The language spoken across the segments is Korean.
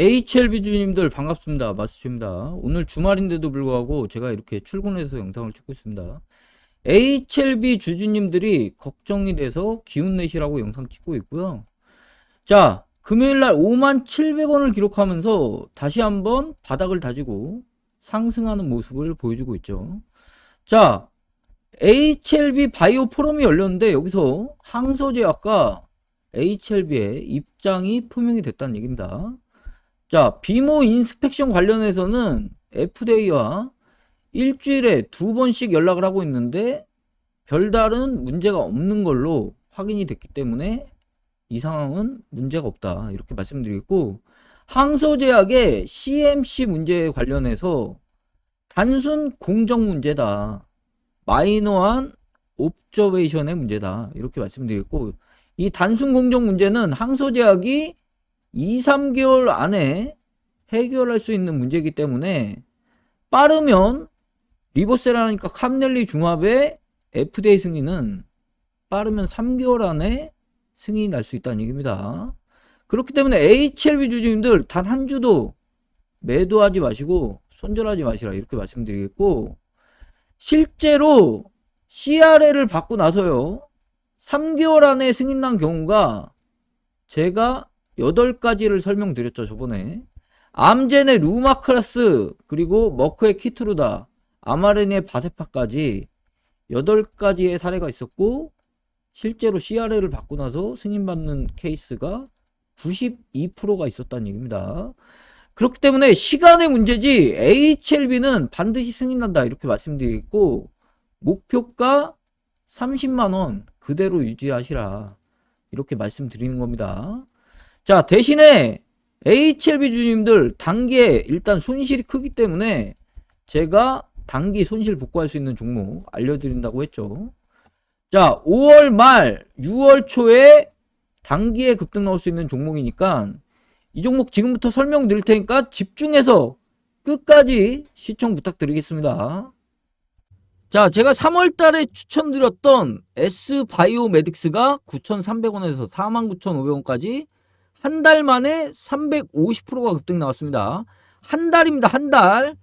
HLB 주님들 반갑습니다. 마스입니다. 오늘 주말인데도 불구하고 제가 이렇게 출근해서 영상을 찍고 있습니다. HLB 주주님들이 걱정이 돼서 기운 내시라고 영상 찍고 있고요. 자, 금요일 날 5만 700원을 기록하면서 다시 한번 바닥을 다지고 상승하는 모습을 보여주고 있죠. 자, HLB 바이오 포럼이 열렸는데 여기서 항소제약과 HLB의 입장이 표명이 됐다는 얘기입니다. 자, 비모 인스펙션 관련해서는 FDA와 일주일에 두 번씩 연락을 하고 있는데 별다른 문제가 없는 걸로 확인이 됐기 때문에 이 상황은 문제가 없다. 이렇게 말씀드리겠고, 항소제약의 CMC 문제에 관련해서 단순 공정 문제다. 마이너한 옵저베이션의 문제다. 이렇게 말씀드리겠고, 이 단순 공정 문제는 항소제약이 2, 3개월 안에 해결할 수 있는 문제이기 때문에 빠르면 리버세라니까 캄넬리 중합의 FDA 승인은 빠르면 3개월 안에 승인이 날 수 있다는 얘기입니다. 그렇기 때문에 HLB 주주님들 단 한 주도 매도하지 마시고 손절하지 마시라 이렇게 말씀드리겠고 실제로 CRL을 받고 나서요 3개월 안에 승인 난 경우가 제가 8가지를 설명드렸죠, 저번에. 암젠의 루마크라스, 그리고 머크의 키트루다, 아마렌의 바세파까지 8가지의 사례가 있었고, 실제로 CRL을 받고 나서 승인받는 케이스가 92%가 있었다는 얘기입니다. 그렇기 때문에 시간의 문제지 HLB는 반드시 승인난다 이렇게 말씀드리겠고 목표가 30만원 그대로 유지하시라 이렇게 말씀드리는 겁니다. 자, 대신에 HLB 주님들 단기에 일단 손실이 크기 때문에 제가 단기 손실 복구할 수 있는 종목 알려드린다고 했죠. 자, 5월 말, 6월 초에 단기에 급등 나올 수 있는 종목이니까 이 종목 지금부터 설명드릴 테니까 집중해서 끝까지 시청 부탁드리겠습니다. 자, 제가 3월 달에 추천드렸던 S바이오메딕스가 9,300원에서 49,500원까지 한 달 만에 350%가 급등 나왔습니다. 한 달입니다. 한 달.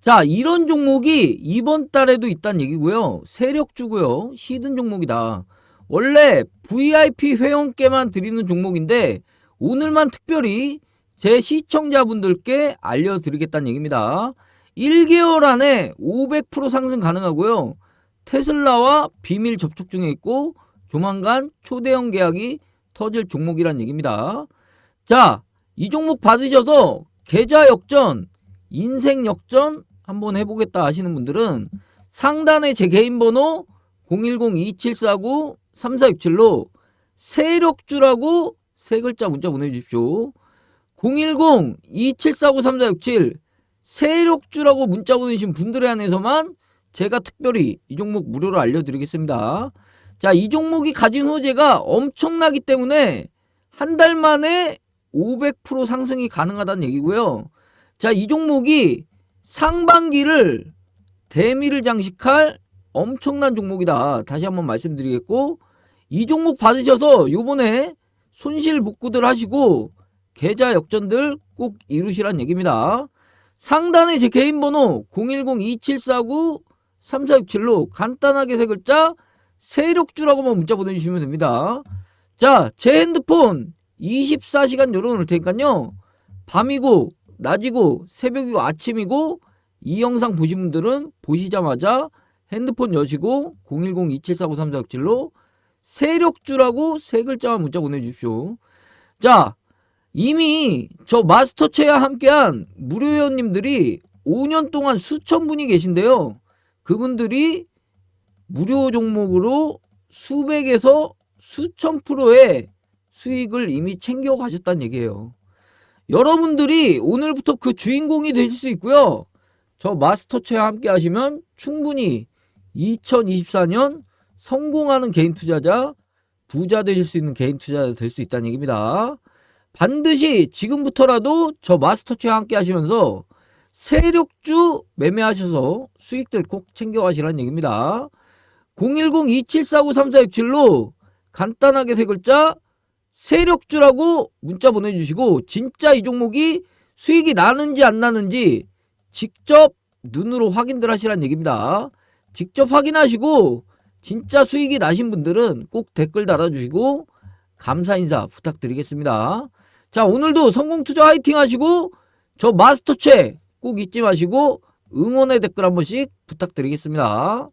자, 이런 종목이 이번 달에도 있다는 얘기고요. 세력주고요. 히든 종목이다. 원래 VIP 회원께만 드리는 종목인데 오늘만 특별히 제 시청자분들께 알려드리겠다는 얘기입니다. 1개월 안에 500% 상승 가능하고요. 테슬라와 비밀 접촉 중에 있고 조만간 초대형 계약이 터질 종목이란 얘기입니다. 자, 이 종목 받으셔서 계좌 역전, 인생 역전 한번 해보겠다 하시는 분들은 상단에 제 개인 번호 010-2749-3467로 세력주라고 세 글자 문자 보내주십시오. 010-2749-3467 세력주라고 문자 보내신 분들에 한해서만 제가 특별히 이 종목 무료로 알려드리겠습니다. 자, 이 종목이 가진 호재가 엄청나기 때문에 한 달 만에 500% 상승이 가능하다는 얘기고요. 자, 이 종목이 상반기를 대미를 장식할 엄청난 종목이다. 다시 한번 말씀드리겠고, 이 종목 받으셔서 요번에 손실 복구들 하시고, 계좌 역전들 꼭 이루시란 얘기입니다. 상단에 제 개인 번호 010-2749-3467로 간단하게 세 글자 세력주라고만 문자 보내주시면 됩니다. 자, 제 핸드폰 24시간 열어놓을 테니까요. 밤이고, 낮이고, 새벽이고, 아침이고, 이 영상 보신 분들은 보시자마자 핸드폰 여시고 010-2749-3467로 세력주라고 세 글자만 문자 보내주십시오. 자, 이미 저 마스터체와 함께한 무료 회원님들이 5년 동안 수천 분이 계신데요. 그분들이 무료 종목으로 수백에서 수천 프로의 수익을 이미 챙겨 가셨다는 얘기예요. 여러분들이 오늘부터 그 주인공이 되실 수 있고요. 저 마스터체와 함께 하시면 충분히 2024년 성공하는 개인 투자자, 부자 되실 수 있는 개인 투자자 될 수 있다는 얘기입니다. 반드시 지금부터라도 저 마스터체와 함께 하시면서 세력주 매매하셔서 수익들 꼭 챙겨가시라는 얘기입니다. 010-2749-3467로 간단하게 세 글자 세력주라고 문자 보내주시고 진짜 이 종목이 수익이 나는지 안 나는지 직접 눈으로 확인들 하시라는 얘기입니다. 직접 확인하시고 진짜 수익이 나신 분들은 꼭 댓글 달아주시고 감사 인사 부탁드리겠습니다. 자 오늘도 성공 투자 화이팅 하시고 저 마스터채 꼭 잊지 마시고 응원의 댓글 한 번씩 부탁드리겠습니다.